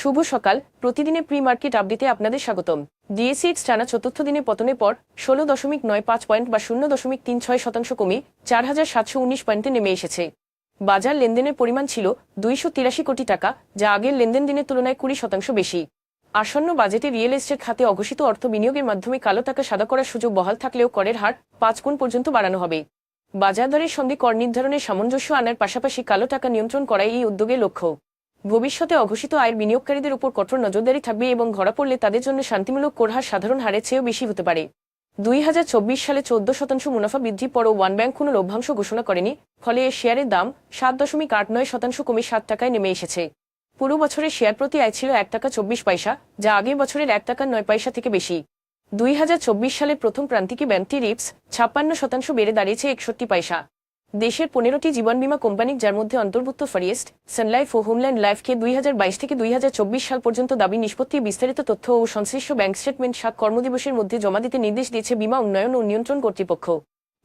শুভ সকাল। প্রতিদিনের pre market আপডেটে আপনাদের স্বাগতম। ডিএসিএক্স টানা চতুর্থ দিনে পতনের পর ষোলো দশমিক নয় পাঁচ পয়েন্ট বা শূন্য দশমিক তিন ছয় শতাংশ কমে চার হাজার সাতশো উনিশ পয়েন্টে নেমে এসেছে। বাজার লেনদেনের পরিমাণ ছিল দুইশো তিরাশি কোটি টাকা, যা আগের লেনদেন দিনের তুলনায় কুড়ি শতাংশ বেশি। আসন্ন বাজেটে রিয়েল এস্টেট খাতে অঘোষিত অর্থ বিনিয়োগের মাধ্যমে কালো টাকা সাদা করার সুযোগ বহাল থাকলেও করের হার পাঁচ গুণ পর্যন্ত বাড়ানো হবে। বাজার দরের সঙ্গে কর নির্ধারণের সামঞ্জস্য আনার পাশাপাশি কালো টাকা নিয়ন্ত্রণ করাই এই উদ্যোগের লক্ষ্য। ভবিষ্যতে অঘোষিত আয়ের বিনিয়োগকারীদের উপর কঠোর নজরদারি থাকবে এবং ধরা পড়লে তাদের জন্য শান্তিমূলক কর হার সাধারণ হারের চেয়েও বেশি হতে পারে। দুই হাজার চব্বিশ সালে চোদ্দ শতাংশ মুনাফা বৃদ্ধির পরও ওয়ান ব্যাংক কোনো লভ্যাংশ ঘোষণা করেনি, ফলে এর শেয়ারের দাম সাত দশমিক আট নয় শতাংশ কমে সাত টাকায় নেমে এসেছে। পুরো বছরের শেয়ার প্রতি আয় ছিল এক টাকা চব্বিশ পয়সা, যা আগের বছরের এক টাকা নয় পয়সা থেকে বেশি। দুই হাজার চব্বিশ সালের প্রথম প্রান্তিকে ব্যাংকটি রিপস ছাপ্পান্ন শতাংশ বেড়ে দাঁড়িয়েছে একষট্টি পয়সা। দেশের পনেরোটি জীবন বীমা কোম্পানি যার মধ্যে অন্তর্ভুক্ত ফরিয়েস্ট, সানলাইফ ও হোমল্যান্ড লাইফকে দুই হাজার বাইশ থেকে দুই হাজার চব্বিশ সাল পর্যন্ত দাবি নিষ্পত্তি বিস্তারিত তথ্য ও সংশ্লিষ্ট ব্যাংক স্টেটমেন্ট সাত কর্মদিবসের মধ্যে জমা দিতে নির্দেশ দিয়েছে বীমা উন্নয়ন ও নিয়ন্ত্রণ কর্তৃপক্ষ।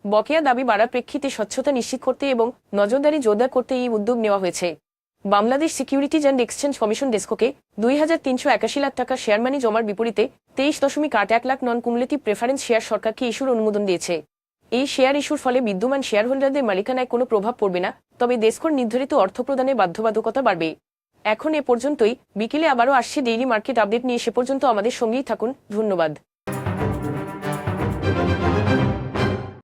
বকেয়া দাবি বাড়ার প্রেক্ষিতে স্বচ্ছতা নিশ্চিত করতে এবং নজরদারি জোরদার করতে এই উদ্যোগ নেওয়া হয়েছে। Bangladesh securities and exchange commission ডেস্কোকে দুই হাজার তিনশো একাশি লাখ টাকা শেয়ার মানি জমার বিপরীতে তেইশ দশমিক আট এক lakh non cumulative preference share সরকারকে ইস্যুর অনুমোদন দিয়েছে। এই শেয়ার ইস্যুর ফলে বিদ্যমান শেয়ার হোল্ডারদের মালিকানায় কোনো প্রভাব পড়বে না, তবে দেশকর নির্ধারিত অর্থ প্রদানে বাধ্যবাধকতা বাড়বে। এখন এ পর্যন্তই, বিকেলে আবারও আসছে ডেইলি মার্কেট আপডেট নিয়ে, সে পর্যন্ত আমাদের সঙ্গেই থাকুন, ধন্যবাদ।